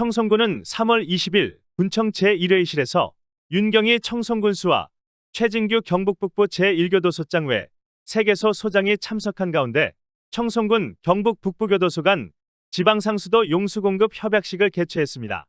청송군은 3월 20일 군청 제1회의실에서 윤경희 청송군수와 최진규 경북북부 제1교도소장 외 세개소 소장이 참석한 가운데 청송군 경북북부교도소 간 지방상수도 용수공급 협약식을 개최했습니다.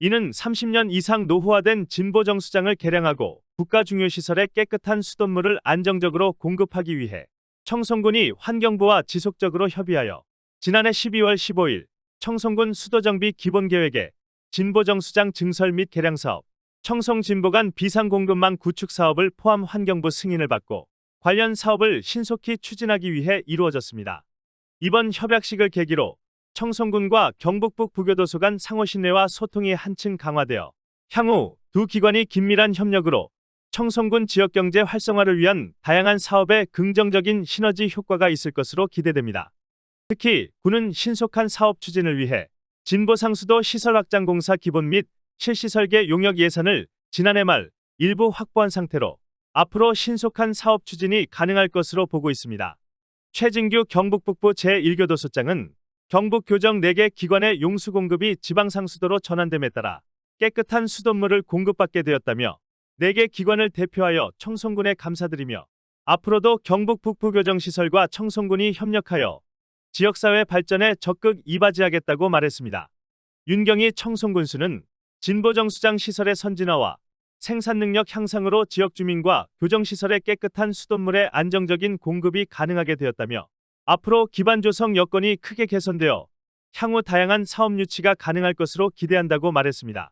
이는 30년 이상 노후화된 진보정수장을 개량하고 국가 중요시설에 깨끗한 수돗물을 안정적으로 공급하기 위해 청송군이 환경부와 지속적으로 협의하여 지난해 12월 15일 청송군 수도정비 기본계획에 진보정수장 증설 및 개량 사업, 청송진보 간 비상공급망 구축 사업을 포함 환경부 승인을 받고 관련 사업을 신속히 추진하기 위해 이루어졌습니다. 이번 협약식을 계기로 청송군과 경북북 부교도소 간 상호 신뢰와 소통이 한층 강화되어 향후 두 기관이 긴밀한 협력으로 청송군 지역경제 활성화를 위한 다양한 사업에 긍정적인 시너지 효과가 있을 것으로 기대됩니다. 특히 군은 신속한 사업 추진을 위해 진보 상수도 시설 확장 공사 기본 및 실시 설계 용역 예산을 지난해 말 일부 확보한 상태로 앞으로 신속한 사업 추진이 가능할 것으로 보고 있습니다. 최진규 경북 북부 제1교도소장은 경북 교정 4개 기관의 용수 공급이 지방 상수도로 전환됨에 따라 깨끗한 수돗물을 공급받게 되었다며 4개 기관을 대표하여 청송군에 감사드리며 앞으로도 경북 북부 교정 시설과 청송군이 협력하여 지역사회 발전에 적극 이바지하겠다고 말했습니다. 윤경희 청송군수는 진보정수장 시설의 선진화와 생산 능력 향상으로 지역 주민과 교정시설의 깨끗한 수돗물의 안정적인 공급이 가능하게 되었다며 앞으로 기반 조성 여건이 크게 개선되어 향후 다양한 사업 유치가 가능할 것으로 기대한다고 말했습니다.